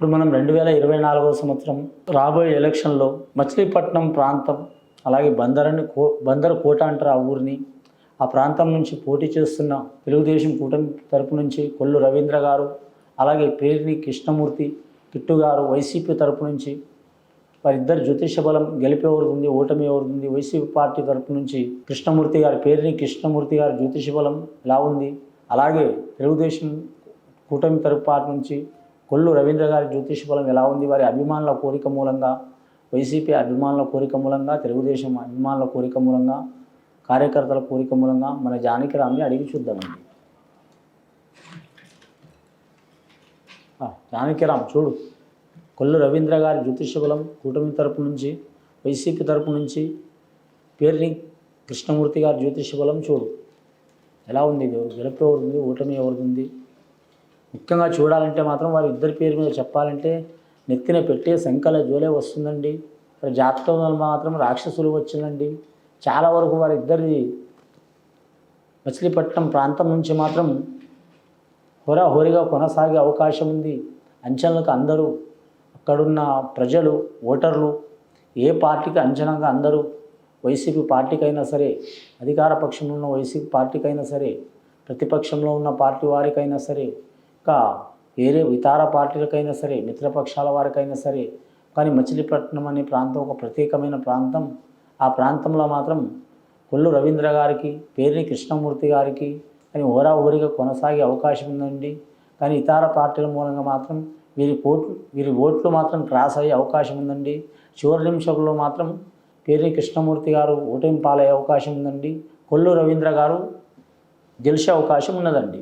ఇప్పుడు మనం రెండు వేల ఇరవై నాలుగవ సంవత్సరం రాబోయే ఎలక్షన్లో మచిలీపట్నం ప్రాంతం అలాగే బందరని కో బందర్ కోట అంటారు ఆ ఊరిని ఆ ప్రాంతం నుంచి పోటీ చేస్తున్న తెలుగుదేశం కూటమి తరపు నుంచి కొల్లు రవీంద్ర గారు అలాగే పేరిని కృష్ణమూర్తి కిట్టు గారు వైసీపీ తరపు నుంచి వారిద్దరు జ్యోతిష బలం గెలిపి ఓటమి ఎవరుంది వైసీపీ పార్టీ తరపు నుంచి కృష్ణమూర్తి గారి పేరుని కృష్ణమూర్తి గారి జ్యోతిష బలం ఎలా ఉంది అలాగే తెలుగుదేశం కూటమి తరపు పార్టీ నుంచి కొల్లు రవీంద్ర గారి జ్యోతిష బలం ఎలా ఉంది? వారి అభిమానుల కోరిక మూలంగా వైసీపీ అభిమానుల కోరిక మూలంగా తెలుగుదేశం అభిమానుల కోరిక మూలంగా కార్యకర్తల కోరిక మూలంగా మన జానకిరామ్ని అడిగి చూద్దామండి. జానకిరామ్ చూడు. కొల్లు రవీంద్ర గారి జ్యోతిష బలం కూటమి తరపు నుంచి వైసీపీ తరపు నుంచి పేర్ని కృష్ణమూర్తి గారి జ్యోతిష బలం చూడు. ఎలా ఉంది? గెలుపు ఎవరిది ఓటమి ఎవరిది ముఖ్యంగా చూడాలంటే మాత్రం వారి ఇద్దరి పేరు మీద చెప్పాలంటే నెత్తిన పెట్టే శంకల జోలే వస్తుందండి. మరి జాతకంలో మాత్రం రాక్షసులు వచ్చిందండి. చాలా వరకు వారిద్దరి మచిలీపట్నం ప్రాంతం నుంచి మాత్రం హోరాహోరీగా కొనసాగే అవకాశం ఉంది. అంచనలకు అందరూ అక్కడున్న ప్రజలు ఓటర్లు ఏ పార్టీకి అంచనాగా అందరూ వైసీపీ పార్టీకైనా సరే అధికార పక్షంలో ఉన్న వైసీపీ పార్టీకైనా సరే ప్రతిపక్షంలో ఉన్న పార్టీ వారికైనా సరే ఇంకా వేరే ఇతర పార్టీలకైనా సరే మిత్రపక్షాల వారికైనా సరే కానీ మచిలీపట్నం అనే ప్రాంతం ఒక ప్రత్యేకమైన ప్రాంతం. ఆ ప్రాంతంలో మాత్రం కొల్లు రవీంద్ర గారికి పేరుని కృష్ణమూర్తి గారికి కానీ హోరాహోరీగా కొనసాగే అవకాశం ఉందండి. కానీ ఇతర పార్టీల మూలంగా మాత్రం వీరి ఓట్లు వీరి ఓట్లు మాత్రం క్రాస్ అయ్యే అవకాశం ఉందండి. చివరి నిమిషంలో మాత్రం పేరుని కృష్ణమూర్తి గారు ఓటమి పాలయ్యే అవకాశం ఉందండి. కొల్లు రవీంద్ర గారు గెలిచే అవకాశం ఉన్నదండి.